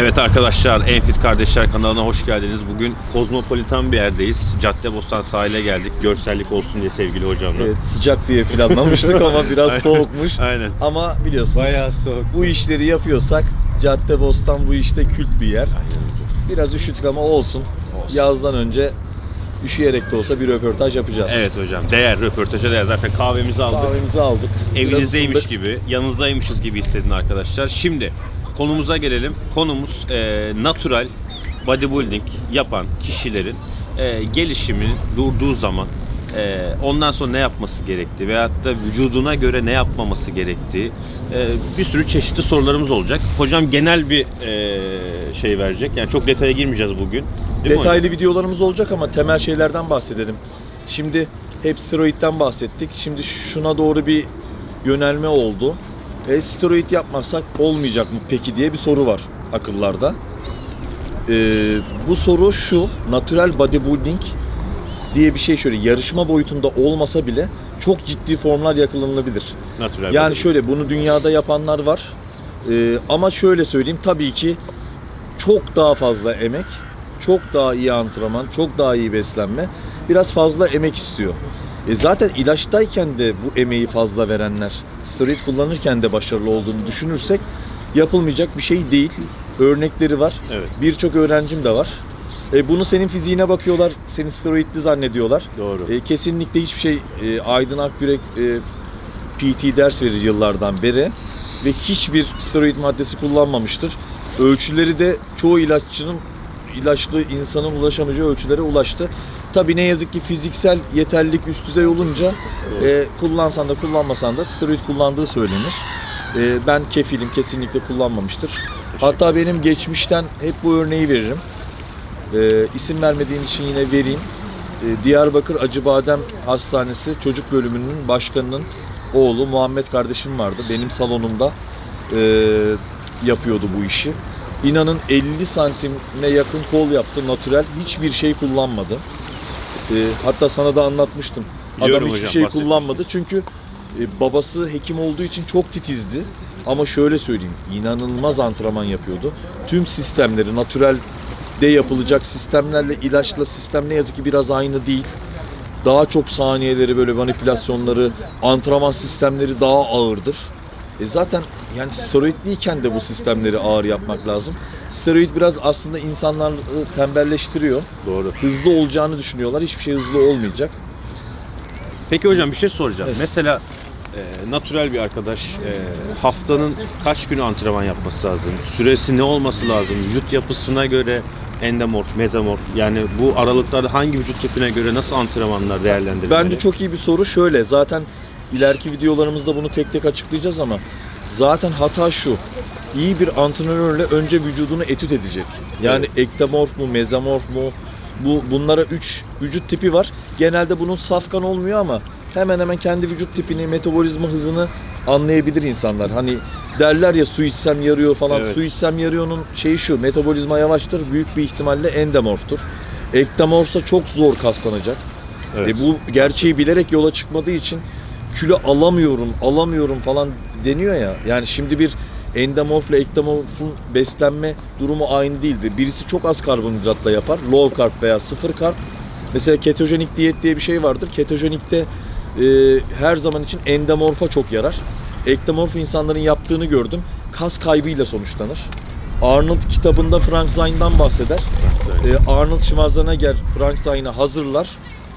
Evet arkadaşlar Enfit Kardeşler kanalına hoş geldiniz. Bugün kozmopolitan bir yerdeyiz. Caddebostan sahile geldik. Görsellik olsun diye sevgili hocamla. Evet, sıcak diye planlamıştık ama biraz Aynen. soğukmuş. Aynen. Ama biliyorsunuz soğuk. bu işleri yapıyorsak Caddebostan bu işte kült bir yer. Aynen hocam. Biraz üşütük ama olsun. Olsun. Yazdan önce üşüyerek de olsa bir röportaj yapacağız. Evet hocam. Değer röportaja değer. Zaten kahvemizi aldık. Kahvemizi aldık. Evinizdeymiş gibi, yanınızdaymışız gibi hissedin arkadaşlar. Şimdi konumuza gelelim. Konumuz e, natural bodybuilding yapan kişilerin e, gelişimi durduğu zaman e, ondan sonra ne yapması gerektiği veyahut da vücuduna göre ne yapmaması gerektiği e, bir sürü çeşitli sorularımız olacak. Hocam genel bir e, şey verecek. Yani çok detaya girmeyeceğiz bugün. Değil Detaylı hocam? videolarımız olacak ama temel şeylerden bahsedelim. Şimdi hep steroidden bahsettik. Şimdi şuna doğru bir yönelme oldu. E, steroid yapmazsak olmayacak mı peki diye bir soru var akıllarda. E, bu soru şu, natural bodybuilding diye bir şey şöyle yarışma boyutunda olmasa bile çok ciddi formlar yakalanabilir. Natural Yani şöyle bunu dünyada yapanlar var. Ee, ama şöyle söyleyeyim tabii ki çok daha fazla emek, çok daha iyi antrenman, çok daha iyi beslenme, biraz fazla emek istiyor. E zaten ilaçtayken de bu emeği fazla verenler, steroid kullanırken de başarılı olduğunu düşünürsek yapılmayacak bir şey değil. Örnekleri var. Evet. Birçok öğrencim de var. E bunu senin fiziğine bakıyorlar, seni steroidli zannediyorlar. Doğru. E, kesinlikle hiçbir şey e, Aydın Akyürek e, PT ders verir yıllardan beri ve hiçbir steroid maddesi kullanmamıştır. Ölçüleri de çoğu ilaççının ilaçlı insanın ulaşamayacağı ölçülere ulaştı. Tabi ne yazık ki fiziksel yeterlilik üst düzey olunca e, kullansan da kullanmasan da steroid kullandığı söylenir. E, ben kefilim kesinlikle kullanmamıştır. Hatta benim geçmişten hep bu örneği veririm. E, isim vermediğim için yine vereyim. E, Diyarbakır Acıbadem Hastanesi çocuk bölümünün başkanının oğlu Muhammed kardeşim vardı. Benim salonumda e, yapıyordu bu işi. İnanın 50 santime yakın kol yaptı natürel. Hiçbir şey kullanmadı. E, hatta sana da anlatmıştım. Biliyorum Adam hiçbir hocam, şey kullanmadı. Çünkü e, babası hekim olduğu için çok titizdi. Ama şöyle söyleyeyim, inanılmaz antrenman yapıyordu. Tüm sistemleri, natürel de yapılacak sistemlerle ilaçla sistem ne yazık ki biraz aynı değil. Daha çok saniyeleri böyle manipülasyonları, antrenman sistemleri daha ağırdır. E zaten yani steroidliyken de bu sistemleri ağır yapmak lazım. Steroid biraz aslında insanları tembelleştiriyor. Doğru. Hızlı olacağını düşünüyorlar. Hiçbir şey hızlı olmayacak. Peki hocam bir şey soracağım. Evet. Mesela e, natürel bir arkadaş e, haftanın kaç günü antrenman yapması lazım? Süresi ne olması lazım? Vücut yapısına göre endomorf, mezomorf yani bu aralıklarda hangi vücut tipine göre nasıl antrenmanlar değerlendirilmeli? Bence çok iyi bir soru. Şöyle zaten ileriki videolarımızda bunu tek tek açıklayacağız ama zaten hata şu. İyi bir antrenörle önce vücudunu etüt edecek. Yani ektomorf mu, mezomorf mu? Bu bunlara 3 vücut tipi var. Genelde bunun safkan olmuyor ama hemen hemen kendi vücut tipini, metabolizma hızını anlayabilir insanlar. Hani derler ya su içsem yarıyor falan. Evet. Su içsem yarıyor'nun şeyi şu. Metabolizma yavaştır. Büyük bir ihtimalle endomorftur. Ektomorfsa çok zor kaslanacak. Evet. E bu gerçeği bilerek yola çıkmadığı için kilo alamıyorum, alamıyorum falan deniyor ya. Yani şimdi bir endomorfla ektomorfun beslenme durumu aynı değildir. Birisi çok az karbonhidratla yapar. Low carb veya sıfır carb. Mesela ketojenik diyet diye bir şey vardır. Ketojenikte e, her zaman için endomorfa çok yarar. Ektomorf insanların yaptığını gördüm. Kas kaybıyla sonuçlanır. Arnold kitabında Frank Zayn'dan bahseder. E, Arnold Schwarzenegger Frank Zayn'ı hazırlar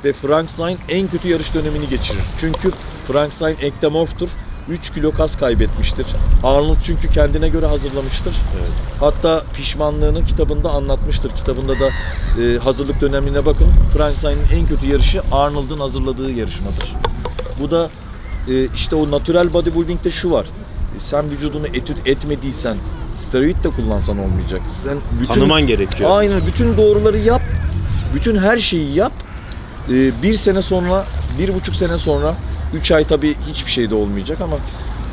ve Frank Zayn en kötü yarış dönemini geçirir. Çünkü Frank Zayn ektomorftur. 3 kilo kas kaybetmiştir. Arnold çünkü kendine göre hazırlamıştır. Evet. Hatta pişmanlığını kitabında anlatmıştır. Kitabında da e, hazırlık dönemine bakın. Frank Zayn'in en kötü yarışı Arnold'un hazırladığı yarışmadır. Bu da e, işte o natural bodybuilding'de şu var. E, sen vücudunu etüt etmediysen steroid de kullansan olmayacak. Sen bütün Tanıman gerekiyor. Aynen bütün doğruları yap. Bütün her şeyi yap. Ee, bir sene sonra, bir buçuk sene sonra, üç ay tabii hiçbir şey de olmayacak ama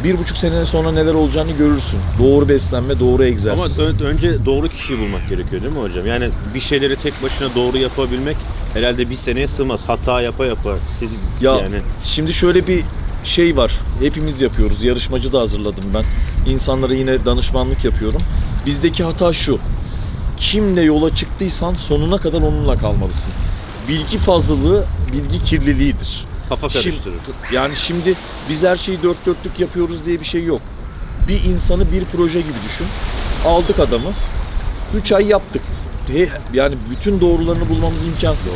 bir buçuk sene sonra neler olacağını görürsün. Doğru beslenme, doğru Ama egzersiz. ön- önce doğru kişiyi bulmak gerekiyor değil mi hocam? Yani bir şeyleri tek başına doğru yapabilmek herhalde bir seneye sığmaz. Hata yapa yapa siz Ya yani şimdi şöyle bir şey var. Hepimiz yapıyoruz. Yarışmacı da hazırladım ben. İnsanlara yine danışmanlık yapıyorum. Bizdeki hata şu. Kimle yola çıktıysan sonuna kadar onunla kalmalısın. Bilgi fazlalığı bilgi kirliliğidir. Kafa Şimdi- karıştırır. yani şimdi biz her şeyi dört dörtlük yapıyoruz diye bir şey yok. Bir insanı bir proje gibi düşün. Aldık adamı. 3 ay yaptık. Yani bütün doğrularını bulmamız imkansız.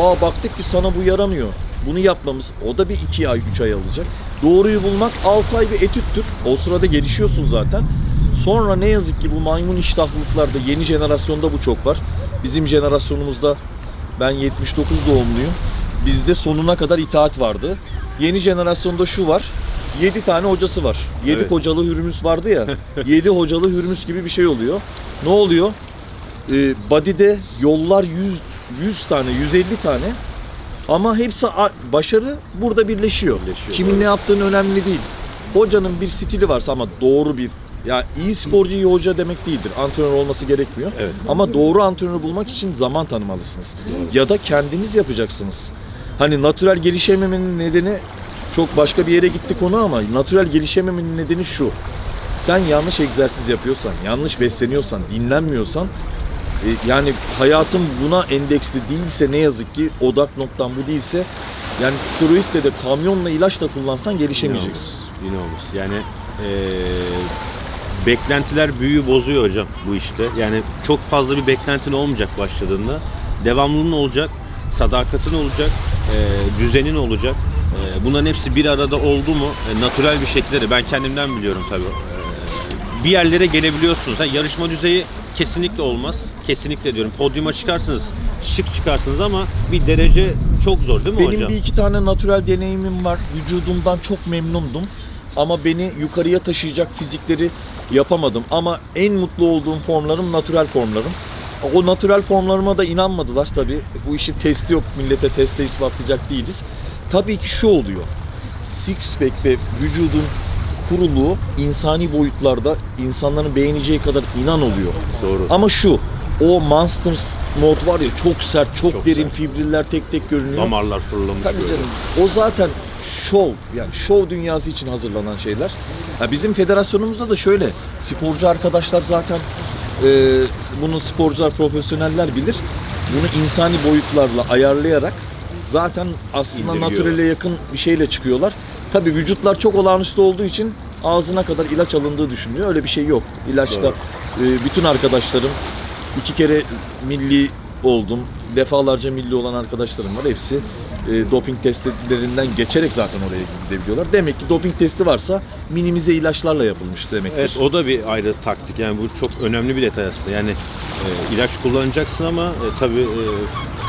Aa baktık ki sana bu yaramıyor. Bunu yapmamız o da bir 2 ay 3 ay alacak. Doğruyu bulmak 6 ay bir etüttür. O sırada gelişiyorsun zaten. Sonra ne yazık ki bu maymun iştahlılıklarda yeni jenerasyonda bu çok var. Bizim jenerasyonumuzda ben 79 doğumluyum. Bizde sonuna kadar itaat vardı. Yeni jenerasyonda şu var. 7 tane hocası var. 7 Evet. hocalı hürmüs vardı ya. 7 hocalı hürmüs gibi bir şey oluyor. Ne oluyor? Ee, body'de yollar 100 100 tane, 150 tane. Ama hepsi başarı burada birleşiyor. Birleşiyor, Kimin doğru. ne yaptığını önemli değil. Hocanın bir stili varsa ama doğru bir yani iyi sporcu iyi hoca demek değildir. Antrenör olması gerekmiyor. Evet. Ama doğru antrenör bulmak için zaman tanımalısınız. Ya da kendiniz yapacaksınız. Hani natürel gelişememenin nedeni çok başka bir yere gitti konu ama natürel gelişememenin nedeni şu. Sen yanlış egzersiz yapıyorsan, yanlış besleniyorsan, dinlenmiyorsan e, yani hayatın buna endeksli değilse ne yazık ki odak noktan bu değilse yani steroidle de kamyonla ilaçla kullansan gelişemeyeceksin. Yine olmaz. Yani eee, beklentiler büyüyü bozuyor hocam bu işte. Yani çok fazla bir beklentin olmayacak başladığında. Devamlılığın olacak, sadakatin olacak, eee, düzenin olacak. Eee, bunların hepsi bir arada oldu mu e, natürel bir şekilde de ben kendimden biliyorum tabii. Eee, bir yerlere gelebiliyorsunuz. Ha, yarışma düzeyi kesinlikle olmaz. Kesinlikle diyorum. Podyuma çıkarsınız, şık çıkarsınız ama bir derece çok zor değil mi Benim hocam? bir iki tane natürel deneyimim var. Vücudumdan çok memnundum. Ama beni yukarıya taşıyacak fizikleri yapamadım. Ama en mutlu olduğum formlarım natürel formlarım. O natürel formlarıma da inanmadılar tabii. Bu işin testi yok. Millete testle ispatlayacak değiliz. Tabii ki şu oluyor. Six pack ve vücudun kuruluğu insani boyutlarda insanların beğeneceği kadar inan oluyor. Doğru. Ama şu, o Monsters mod var ya çok sert, çok, Çok derin sert. fibriller tek tek görünüyor. Damarlar fırlamış Tabii canım. O zaten şov yani şov dünyası için hazırlanan şeyler. Ya bizim federasyonumuzda da şöyle sporcu arkadaşlar zaten e, bunu sporcular profesyoneller bilir. Bunu insani boyutlarla ayarlayarak zaten aslında natürele yakın bir şeyle çıkıyorlar. Tabii vücutlar çok olağanüstü olduğu için ağzına kadar ilaç alındığı düşünülüyor. Öyle bir şey yok. İlaçta e, bütün arkadaşlarım iki kere milli oldum. Defalarca milli olan arkadaşlarım var. Hepsi e, doping testlerinden geçerek zaten oraya gidebiliyorlar. Demek ki doping testi varsa minimize ilaçlarla yapılmış demektir. Evet o da bir ayrı taktik. Yani bu çok önemli bir detay aslında. Yani e, ilaç kullanacaksın ama e, tabii e,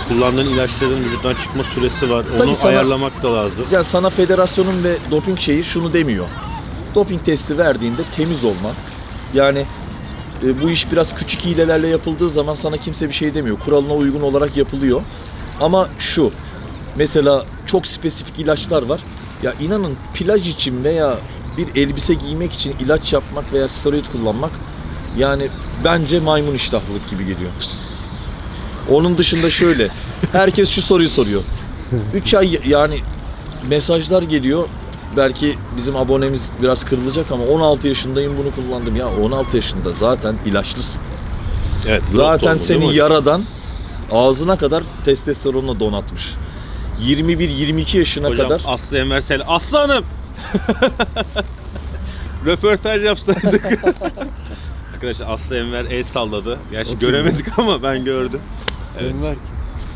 kullandığın ilaçların vücuttan çıkma süresi var. Onu Tabii sana- ayarlamak da lazım. Yani sana federasyonun ve doping şeyi şunu demiyor. Doping testi verdiğinde temiz olman. Yani e, bu iş biraz küçük hilelerle yapıldığı zaman sana kimse bir şey demiyor. Kuralına uygun olarak yapılıyor. Ama şu, mesela çok spesifik ilaçlar var. Ya inanın plaj için veya bir elbise giymek için ilaç yapmak veya steroid kullanmak yani bence maymun iştahlılık gibi geliyor. Onun dışında şöyle, herkes şu soruyu soruyor. 3 ay yani mesajlar geliyor. Belki bizim abonemiz biraz kırılacak ama 16 yaşındayım bunu kullandım. Ya 16 yaşında zaten ilaçlısın. Evet, Zaten seni yaradan ağzına kadar testosteronla donatmış. 21-22 yaşına Hocam kadar Aslı Enver Sel. Aslı Hanım! Röportaj yapsaydık. Arkadaşlar Aslı Enver el salladı. Gerçi kim göremedik ama ben gördüm. Evet. Enver ki.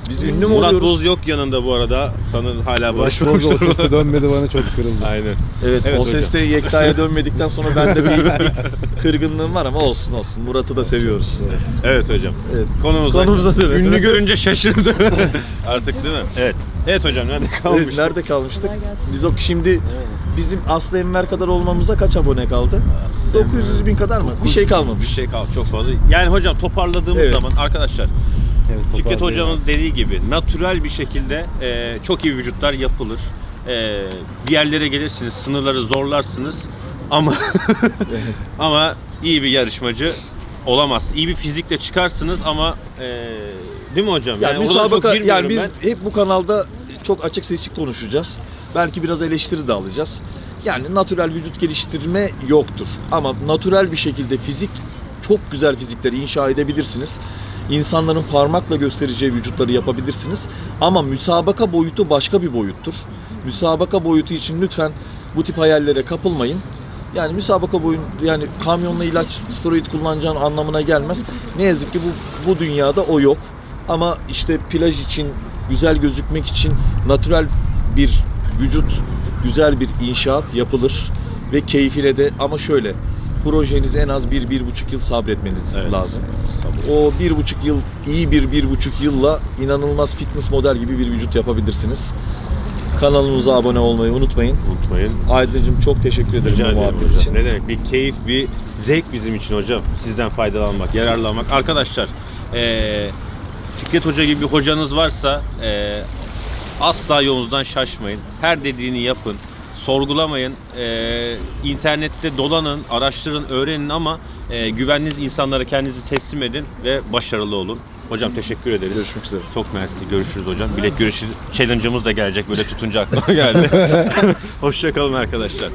Biz ünlü mü Murat oluyoruz? Boz yok yanında bu arada. Sanırım hala Boş boz o sesle dönmedi bana çok kırıldı. Aynen. Evet, Evet o hocam. seste Yekta'ya dönmedikten sonra bende bir, bir kırgınlığım var ama olsun olsun. Murat'ı da seviyoruz. Evet hocam. Evet. Konumuza, Konumuza dönelim. Ünlü görünce şaşırdı. Artık değil mi? Evet. Evet hocam nerede Evet, kalmıştık? nerede kalmıştık? Biz o şimdi bizim Aslı Enver kadar olmamıza kaç abone kaldı? 900 bin kadar mı? Bir şey Bir kalmamış. şey kaldı çok fazla. Yani hocam toparladığımız Evet. zaman arkadaşlar Evet, Fikret hocamın dediği gibi natürel bir şekilde e, çok iyi vücutlar yapılır. E, bir yerlere gelirsiniz, sınırları zorlarsınız ama ama iyi bir yarışmacı olamaz. İyi bir fizikle çıkarsınız ama e, değil mi hocam? Yani, çok müsabaka yani biz ben. hep bu kanalda çok açık seçik konuşacağız. Belki biraz eleştiri de alacağız. Yani natürel vücut geliştirme yoktur. Ama natürel bir şekilde fizik çok güzel fizikleri inşa edebilirsiniz. İnsanların parmakla göstereceği vücutları yapabilirsiniz. Ama müsabaka boyutu başka bir boyuttur. Müsabaka boyutu için lütfen bu tip hayallere kapılmayın. Yani müsabaka boyun yani kamyonla ilaç steroid kullanacağın anlamına gelmez. Ne yazık ki bu bu dünyada o yok. Ama işte plaj için güzel gözükmek için natural bir vücut, güzel bir inşaat yapılır ve keyfine de ama şöyle projeniz en az bir, bir buçuk yıl sabretmeniz Evet. lazım. Sabır. O bir buçuk yıl, iyi bir bir buçuk yılla inanılmaz fitness model gibi bir vücut yapabilirsiniz. Kanalımıza abone olmayı unutmayın. Unutmayın. Aydıncım çok teşekkür ederim Rica bu muhabbet hocam. için. Ne demek? Bir keyif, bir zevk bizim için hocam. Sizden faydalanmak, yararlanmak. Arkadaşlar, eee Fikret Hoca gibi bir hocanız varsa eee, asla yolunuzdan şaşmayın. Her dediğini yapın. Sorgulamayın. Eee internette dolanın, araştırın, öğrenin ama eee güvendiğiniz insanlara kendinizi teslim edin ve başarılı olun. Hocam teşekkür ederiz. Görüşmek üzere. Çok mersi. Görüşürüz hocam. Bilek görüşü challenge'ımız da gelecek. Böyle tutunca aklıma geldi. Hoşçakalın arkadaşlar.